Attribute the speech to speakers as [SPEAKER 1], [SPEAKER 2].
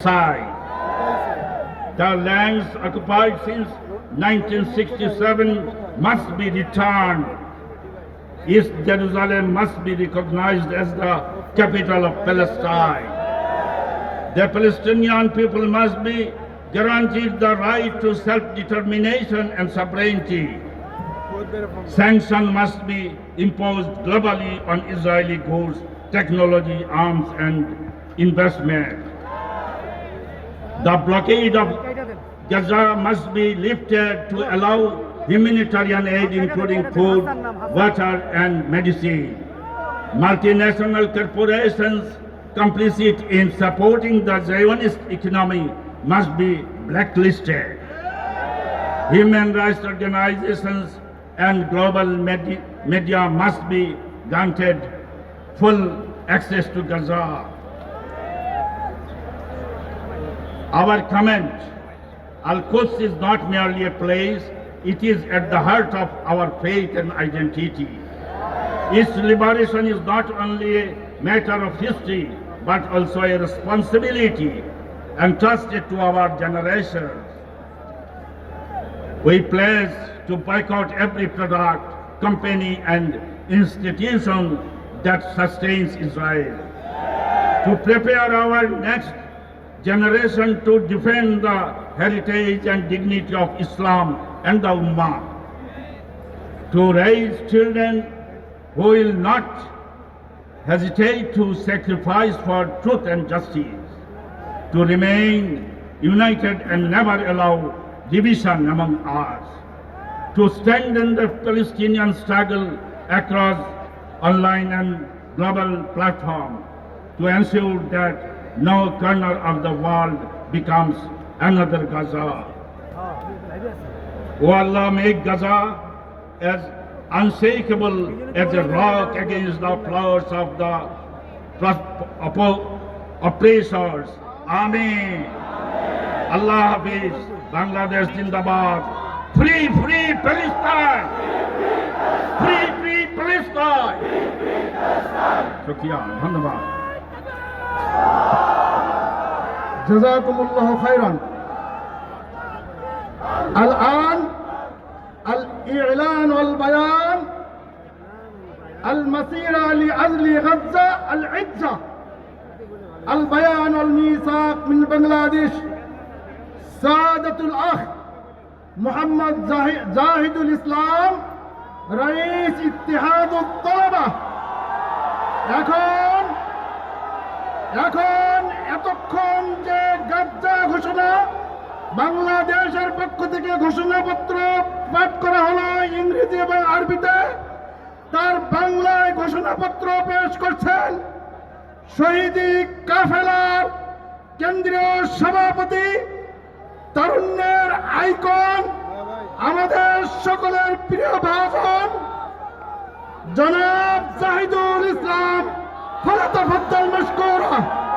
[SPEAKER 1] side. The lands occupied since 1967 must be returned. East Jerusalem must be recognized as the capital of Palestine. The Palestinian people must be guaranteed the right to self-determination and sovereignty. Sanctions must be imposed globally on Israeli goods, technology, arms, and investment. The blockade of Gaza must be lifted to allow humanitarian aid, including food, water, and medicine. Multinational corporations complicit in supporting the Zionist economy must be blacklisted. Human rights organizations and global medi- media must be granted full access to Gaza. Our comment, Al-Quds is not merely a place, it is at the heart of our faith and identity. Its liberation is not only a matter of history, but also a responsibility entrusted to our generations. We pledge to boycott every product, company, and institution that sustains Israel. To prepare our next generation to defend the heritage and dignity of Islam and the Ummah. To raise children who will not hesitate to sacrifice for truth and justice. To remain united and never allow division among us. To strengthen the Palestinian struggle across online and global platform. To ensure that no corner of the world becomes another Gaza. Oh, Allah, make Gaza as unshakable as a rock against the flowers of the oppressors. Amen. Allah Hafiz, Bangladesh Zindabad. Free, free Palestine! Free, free Palestine! Shukriya, Dhanabad.
[SPEAKER 2] جزاكم الله خيرا. الآن الإعلان والبيان. المسيرة لأجل غزة العجة البيان والميثاق من بنغلاديش. سادة الأخ محمد زاهد الإسلام رئيس اتحاد الطلبة. يكون এখন এতক্ষণ যে গাদ্দা ঘোষণা বাংলাদেশের পক্ষ থেকে ঘোষণাপত্র পাঠ করা হলো ইংরেজি এবং আরবিতে, তার বাংলায় ঘোষণাপত্র পেশ করছেন শহীদি কাফেলার কেন্দ্রীয় সভাপতি তরুণের আইকন, আমাদের সকলের প্রিয় ভাষণ, জনাব জাহিদুল ইসলাম ফলাতফদ্দাল না